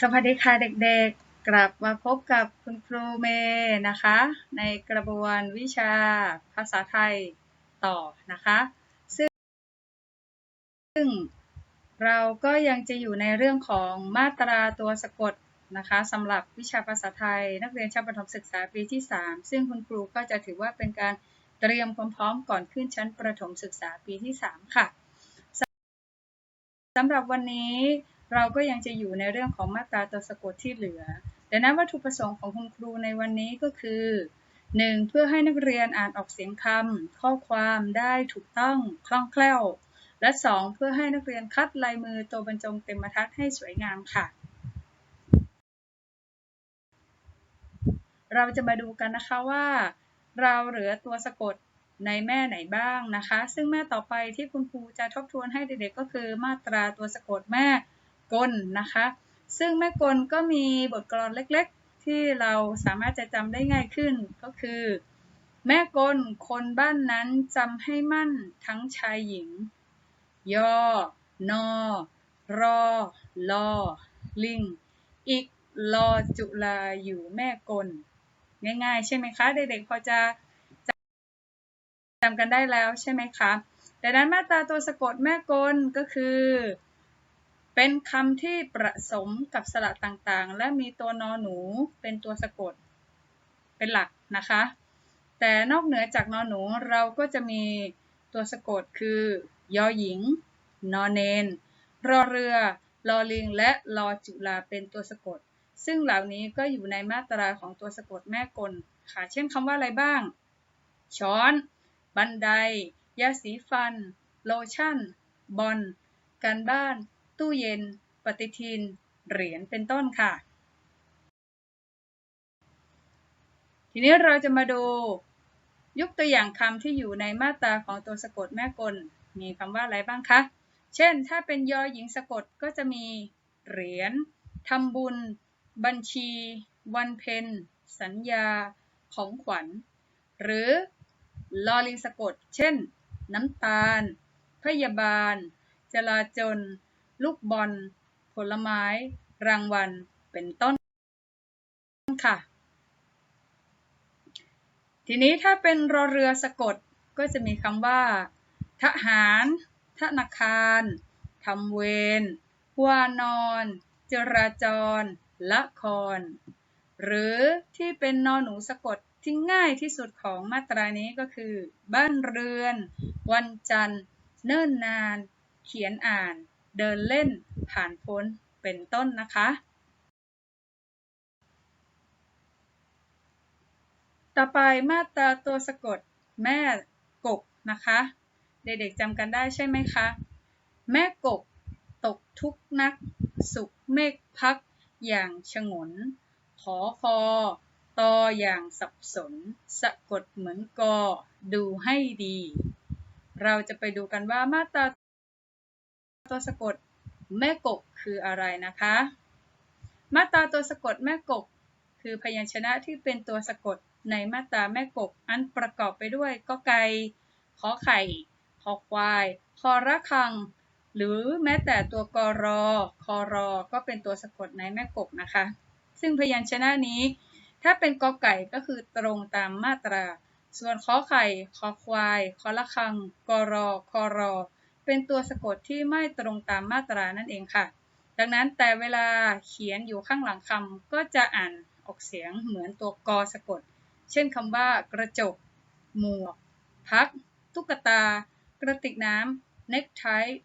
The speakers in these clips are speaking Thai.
สวัสดีค่ะเด็กๆ กลับมาพบกับคุณครูเมย์นะคะ ในกระบวนวิชาภาษาไทยต่อนะคะ ซึ่งซึ่งเราก็ยังจะอยู่ในเรื่องของมาตราตัวสะกดนะคะสำหรับวิชาภาษาไทย นักเรียนชั้นประถมศึกษาปีที่ 3 ซึ่งคุณครูก็จะถือว่าเป็นการเตรียมความพร้อมก่อนขึ้นชั้นประถมศึกษาปีที่ 3 ค่ะ สำหรับวันนี้เราก็ยังจะอยู่ในเรื่องของมาตราตัวสะกดที่เหลือดังนั้นวัตถุประสงค์ของคุณครูในวันนี้ก็คือ 1. เพื่อให้นักเรียนอ่านออกเสียงคำข้อความได้ถูกต้องคล่องแคล่ว และ 2. เพื่อให้นักเรียนคัดลายมือตัวบรรจงเต็มบรรทัดให้สวยงามค่ะ เราจะมาดูกันนะคะว่า เราเหลือตัวสะกด ในแม่ไหนบ้างนะคะ ซึ่งแม่ต่อไปที่คุณครูจะทบทวนให้เด็กๆก็คือมาตราตัวสะกดแม่กลนะคะ ซึ่งแม่กลก็มีบทกลอนเล็กๆ ที่เราสามารถจะจำได้ง่ายขึ้นก็คือ แม่กลคนบ้านนั้นจำให้มั่นทั้งชายหญิง ยอ นอ รอ ลอ ลิง อีก ลอจุลาอยู่แม่กล ง่ายๆ ใช่ไหมคะ เด็กๆพอจะ จำกันได้แล้วใช่ไหมคะแต่ด้นมาตราตัวสะกดแม่กลก็คือ เป็นคำที่ประสมกับสระต่างๆ และมีตัวนอหนูเป็นตัวสะกดเป็นหลักนะคะ แต่นอกเหนือจากนอหนูเราก็จะมีตัวสะกดคือยอหญิง นอเนน รอเรือ ลอลิง และลอจุลาเป็นตัวสะกด ซึ่งเหล่านี้ก็อยู่ในมาตราของตัวสะกดแม่กลค่ะ เช่นคำว่าอะไรบ้าง ช้อน บันได ยาสีฟัน โลชั่น บอล การบ้าน ตู้เย็น ปฏิทิน เหรียญ เป็นต้นค่ะ ทีนี้เราจะมาดู ยกตัวอย่างคำที่อยู่ในมาตราของตัวสะกดแม่กล มีคำว่าอะไรบ้างคะ เช่น ถ้าเป็นยอหญิงสะกดก็จะมีเหรียญทำบุญ บัญชี วันเพ็ญสัญญา ของขวัญ หรือ ลอลิงสะกด เช่น น้ำตาล พยาบาล จลาจล ลูกบอล ผลไม้ รางวัล เป็นต้นค่ะ ทีนี้ถ้าเป็นรอเรือสะกดก็จะมีคำว่า ทหาร ธนาคารทำเวรวานอน จราจร ละคร หรือที่เป็นนอนหนูสะกด ที่ง่ายที่สุดของมาตรานี้ก็คือ บ้านเรือน วันจันทร์ เนิ่นนาน เขียนอ่าน เดินเล่น ผ่านพ้น เป็นต้นนะคะ ต่อไปมาตราตัวสะกด แม่กกนะคะ เด็กๆจำกันได้ใช่ไหมคะ แม่กก ตกทุกนัก สุขเมฆพัก อย่างฉงน ขอคอ ตออย่างสับสน สะกดเหมือนกอ ดูให้ดี เราจะไปดูกันว่ามาตราตัวสะกดแม่กกคืออะไรนะคะ มาตราตัวสะกดแม่กก คือพยัญชนะที่เป็นตัวสะกดในมาตราแม่กก อันประกอบไปด้วยก็ไก่ขอไข่ ขอควาย คอระคัง หรือแม้แต่ตัวกรอคอรอ ก็เป็นตัวสะกดในแม่กกนะคะ ซึ่งพยัญชนะนี้ ถ้าเป็นกอไก่ก็คือตรงตามมาตรา ส่วนขอไข่ขอควายคอระคังกรอคอรอ เป็นตัวสะกดที่ไม่ตรงตามมาตรานั่นเองค่ะ ดังนั้นแต่เวลาเขียนอยู่ข้างหลังคำก็จะอ่านออกเสียงเหมือนตัวกอสะกด เช่นคำว่ากระจก หมวก พัก ตุ๊กตา กระติกน้ำเน็กไท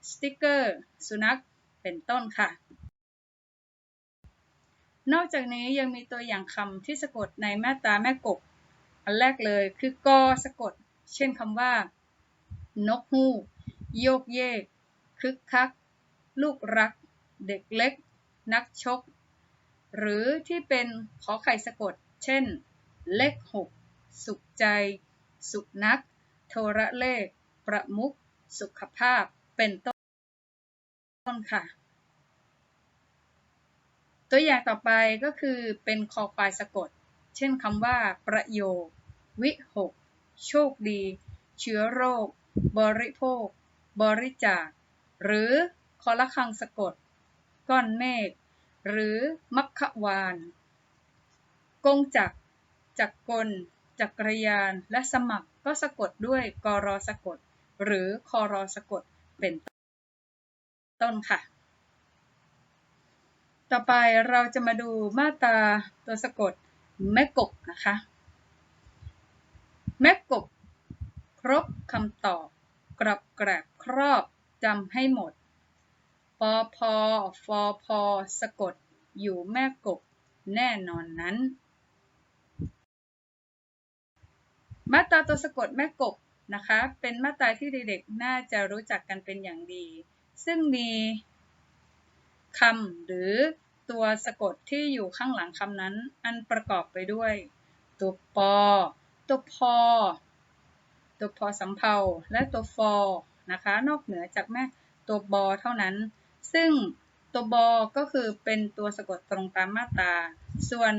สติ๊กเกอร์ สุนัข เป็นต้นค่ะ นอกจากนี้ยังมีตัวอย่างคำที่สะกดในมาตราแม่กบอันแรกเลยคือกอสะกด เช่นคำว่า นกฮูกโยกเยก คึกคัก ลูกรัก เด็กเล็ก นักชก หรือที่เป็นขอไข่สะกด เช่น เลขหกสุขใจ สุขนัก โทรเลข ประมุข สุขภาพ เป็นต้นค่ะ ตัวอย่างต่อไปก็คือเป็นคอควายสะกด เช่นคำว่า ประโยค วิหก โชคดี เชื้อโรค บริโภค บริจาค หรือคอละคังสะกด ก้อนเมฆ หรือมัคควาน กงจักรจักรกล จักรยาน และสมัครก็สะกดด้วยกรอสะกด หรือคอรอสะกด เป็นต้นค่ะ ต่อไปเราจะมาดูมาตราตัวสะกดแม่กบนะคะ แม่กบ ครบคำตอบ กรับแกรบครอบจำให้หมดปอพอฟอพอสะกด อยู่แม่กบ แน่นอนนั้น มาตราตัวสะกดแม่กบนะคะ เป็นมาตราที่เด็กๆ น่าจะรู้จักกันเป็นอย่างดี ซึ่งมีคำหรือ ตัวสะกดที่อยู่ข้างหลังคำนั้น อันประกอบไปด้วย ตัวปอ ตัวพอ ตัวพอสำเพาและตัวฟอนะคะ นอกเหนือจากแม่ตัวบอเท่านั้น ซึ่งตัวบอก็คือเป็นตัวสะกดตรงตามมาตรา ส่วน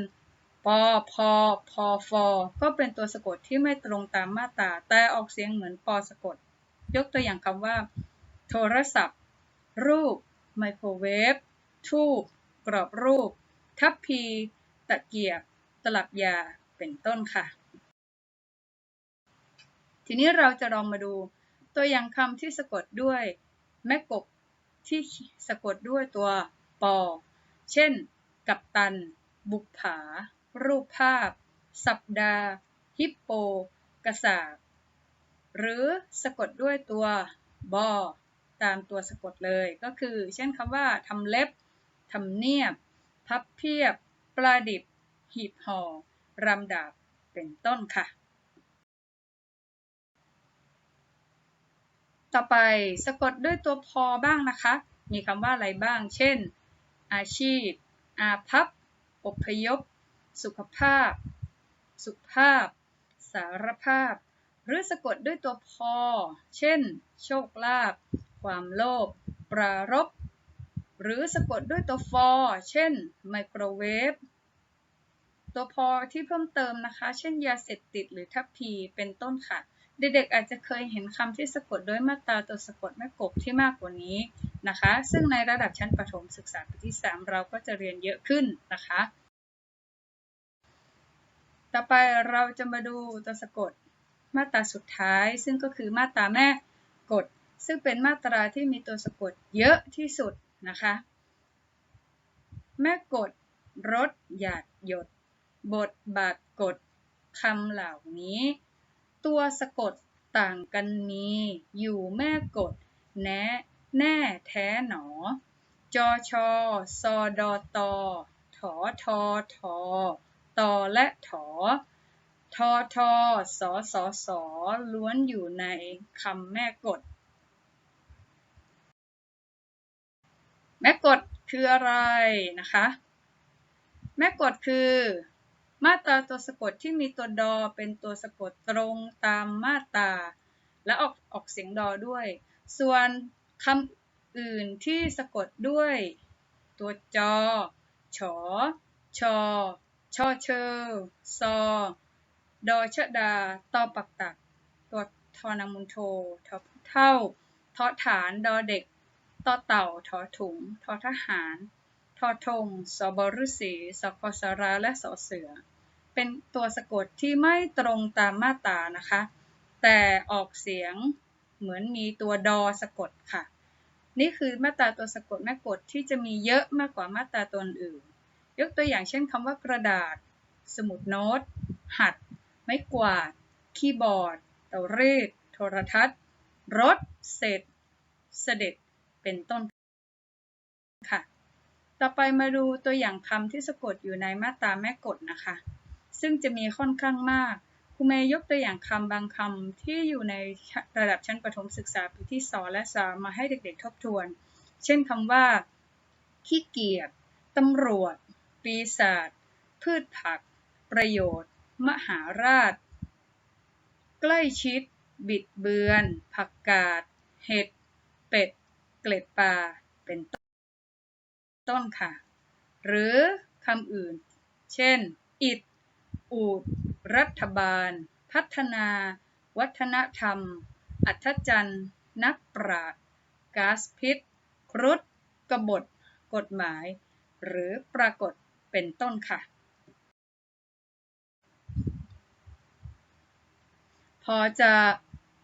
ปอพอพอฟอก็เป็นตัวสะกดที่ไม่ตรงตามมาตรา แต่ออกเสียงเหมือนปอสะกด ยกตัวอย่างคำว่า โทรศัพท์ รูป ไมโครเวฟทูบ กรอบรูป ทัพพี ตะเกียบ ตลับยา เป็นต้นค่ะ ทีนี้เราจะลองมาดูตัวอย่างคำที่สะกดด้วยแม่กบที่สะกดด้วยตัวปอ เช่น กัปตัน บุกผา รูปภาพ สัปดาห์ ฮิปโป กระสาบ หรือสะกดด้วยตัวบอ ตามตัวสะกดเลย ก็คือ เช่นคำว่าทำเล็บ ทำเนียบ พับเพียบ ปลาดิบ หีบห่อรำดาบ เป็นต้นค่ะ ต่อไปสะกดด้วยตัวพอบ้างนะคะ มีคำว่าอะไรบ้าง เช่น อาชีพ อาพับอพยพ สุขภาพ สุภาพ สารภาพ หรือสะกดด้วยตัวพอ เช่น โชคลาภ ความโลภ ปรารบ หรือสะกดด้วยตัวฟอเช่นไมโครเวฟตัวพอที่เพิ่มเติมนะคะ เช่นยาเสพติดหรือทัพพีเป็นต้นค่ะ เด็กๆอาจจะเคยเห็นคำที่สะกดด้วยมาตราตัวสะกดแม่กบที่มากกว่านี้นะคะ ซึ่งในระดับชั้นประถมศึกษาปีที่ 3 เราก็จะเรียนเยอะขึ้นนะคะ ต่อไปเราจะมาดูตัวสะกดมาตราสุดท้าย ซึ่งก็คือมาตราแม่กด ซึ่งเป็นมาตราที่มีตัวสะกดเยอะที่สุด นะคะ แม่กดรถหยาดหยด บทบาทกดคำเหล่านี้ ตัวสะกดต่างกันมีอยู่แม่กด แนะแน่แท้หนอ จอชอซอดอตอถอทอทอตอและถอทอทอสอสอสอล้วนอยู่ในคำแม่กด แม่กดคืออะไรนะคะ แม่กดคือ มาตราตัวสะกดที่มีตัวดอเป็นตัวสะกดตรงตามมาตราและออกออกเสียงดอด้วย ส่วนคำอื่นที่สะกดด้วย ตัวจอฉอชอชอเชอซอดอชะดาตอปักตัก ตัวทอนามุนโททอเท่าทอฐานดอเด็ก ต่อเต่าทอถุงทอทหารทอทงสบรุษีสกสราและสเสือ เป็นตัวสะกดที่ไม่ตรงตามมาตานะคะ แต่ออกเสียงเหมือนมีตัวดอสะกดค่ะ นี่คือมาตราตัวสะกดแม่กดที่จะมีเยอะมากกว่ามาตราตัวอื่น ยกตัวอย่างเช่นคำว่ากระดาษ สมุดโน้ต หัด ไม้กวาด คีย์บอร์ด เตารีดโทรทัศน์ รถ เสร็จ เสด็จ เป็นต้นค่ะ ต่อไปมาดูตัวอย่างคำที่สะกดอยู่ในมาตราแม่กดนะคะ ซึ่งจะมีค่อนข้างมากครูเมย์ยกตัวอย่างคำบางคำที่อยู่ในระดับชั้นประถมศึกษาปีที่สองและสามมาให้เด็กๆทบทวน เช่นคำว่าขี้เกียจตำรวจ ปีศาจพืชผัก ประโยชน์ มหาราช ใกล้ชิด บิดเบือน ผักกาด เห็ด เป็ด เกล็ดปลาเป็นต้นค่ะ หรือคำอื่น เช่น อิดอูด รัฐบาล พัฒนา วัฒนธรรม อัศจรรย์นักปราชญ์ก๊าซพิษ ครุฑกบฏ กฎหมาย หรือปรากฏเป็นต้นค่ะ พอจะ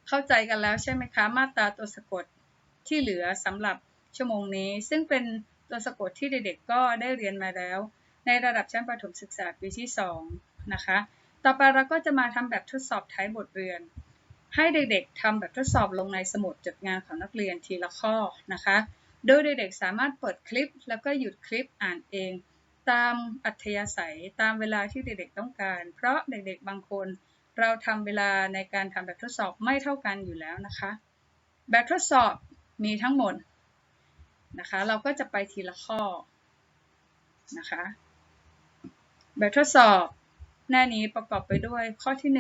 เข้าใจกันแล้วใช่ไหมคะ มาตราตัวสะกด ที่เหลือสำหรับชั่วโมงนี้ ซึ่งเป็นตัวสะกดที่เด็กๆก็ได้เรียนมาแล้ว ในระดับชั้นประถมศึกษาปีที่ 2 นะคะ ต่อไปเราก็จะมาทำแบบทดสอบท้ายบทเรียน ให้เด็กๆทำแบบทดสอบลงในสมุดจดงานของนักเรียนทีละข้อนะคะ โดยเด็กๆสามารถเปิดคลิป แล้วก็หยุดคลิปอ่านเอง ตามอัธยาศัยตามเวลาที่เด็กๆต้องการ เพราะเด็กๆบางคนเราทำเวลาในการทำแบบทดสอบไม่เท่ากันอยู่แล้วนะคะ แบบทดสอบ มีทั้งหมดนะคะ เราก็จะไปทีละข้อนะคะ แบบทดสอบหน้านี้ประกอบไปด้วยข้อที่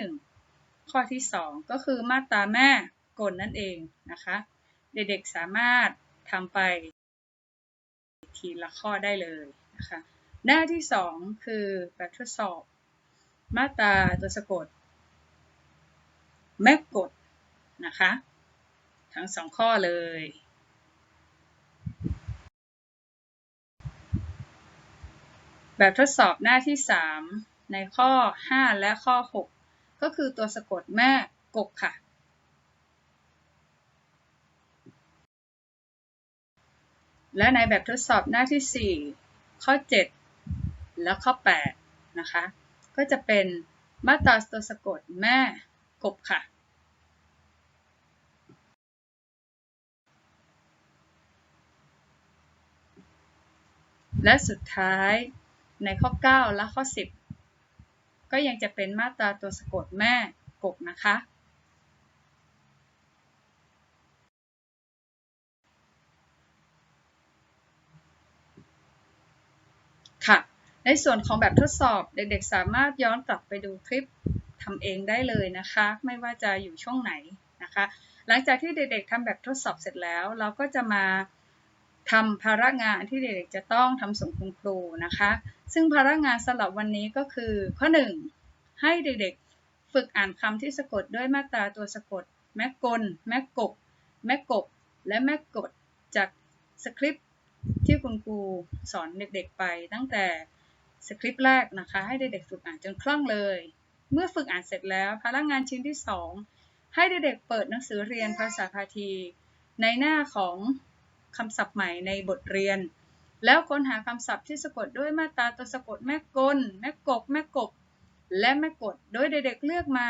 1 ข้อที่ 2 ก็คือมาตราแม่กลนั่นเองนะคะ เด็กๆสามารถทำไปทีละข้อได้เลยนะคะ หน้าที่ 2 คือแบบทดสอบ มาตราตัวสะกด แม่กดนะคะ ทั้งสองข้อเลย แบบทดสอบหน้าที่ 3 ในข้อ 5 และข้อ 6 ก็คือตัวสะกดแม่กกค่ะ และในแบบทดสอบหน้าที่ 4 ข้อ 7 และข้อ 8 นะคะ ก็จะเป็นมาตราตัวสะกดแม่กบค่ะ และสุดท้ายในข้อ 9 และข้อ 10 ก็ยังจะเป็นมาตราตัวสะกดแม่กบนะคะ ค่ะ ในส่วนของแบบทดสอบเด็กๆ สามารถย้อนกลับไปดูคลิปทำเองได้เลยนะคะ ไม่ว่าจะอยู่ช่วงไหนนะคะ หลังจากที่เด็กๆทำแบบทดสอบเสร็จแล้ว เราก็จะมา ทำภาระงานที่เด็กๆจะต้องทำส่งคุณครูนะคะ ซึ่งภาระงานสำหรับวันนี้ก็คือข้อ 1 ให้เด็กๆ ฝึกอ่านคำที่สะกดด้วยมาตราตัวสะกด แม่กล แม่กบแม่กบ และแม่กดจากสคริปต์ที่คุณครูสอนเด็กๆไป ตั้งแต่สคริปต์แรกนะคะ ให้เด็กๆฝึกอ่านจนคล่องเลย เมื่อฝึกอ่านเสร็จแล้วภาระงานชิ้นที่ 2 ให้เด็กๆเปิดหนังสือเรียนภาษาพาที ในหน้าของ คำศัพท์ใหม่ในบทเรียน แล้วค้นหาคำศัพท์ที่สะกดด้วยมาตราตัวสะกดแม่กล แม่กบแม่กบ และแม่กด โดยเด็กๆเลือกมา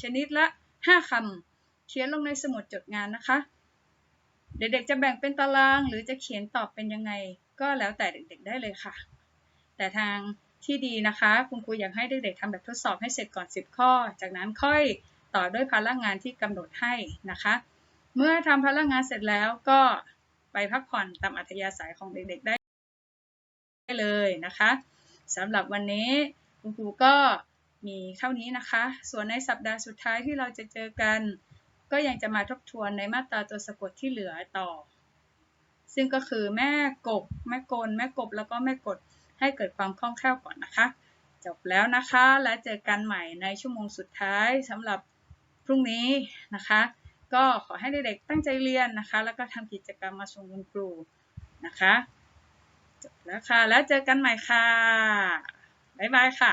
ชนิดละ 5คำเขียนลงในสมุดจดงานนะคะ เด็กๆจะแบ่งเป็นตาราง หรือจะเขียนตอบเป็นยังไง ก็แล้วแต่เด็กๆได้เลยค่ะ แต่ทางที่ดีนะคะ คุณครูอยากให้เด็กๆทำแบบทดสอบให้เสร็จก่อน 10 ข้อ จากนั้นค่อยต่อด้วยภาระงานที่กำหนดให้นะคะ เมื่อทำภาระงานเสร็จแล้วก็ ไปพักผ่อนตามอัธยาศัยของเด็กๆได้เลยนะคะสำหรับวันนี้คุณครูก็มีเท่านี้นะคะ ส่วนในสัปดาห์สุดท้ายที่เราจะเจอกัน ก็ยังจะมาทบทวนในมาตราตัวสะกดที่เหลือต่อ ซึ่งก็คือแม่กบ แม่กล แม่กบ แล้วก็แม่กดให้เกิดความคล่องแคล่วก่อนนะคะ จบแล้วนะคะ และเจอกันใหม่ในชั่วโมงสุดท้ายสำหรับพรุ่งนี้นะคะ ก็ขอให้เด็กๆตั้งใจเรียนนะคะ แล้วก็ทำกิจกรรมมาส่งคุณครูนะคะจบแล้วค่ะ แล้วเจอกันใหม่ค่ะ บ๊ายบายค่ะ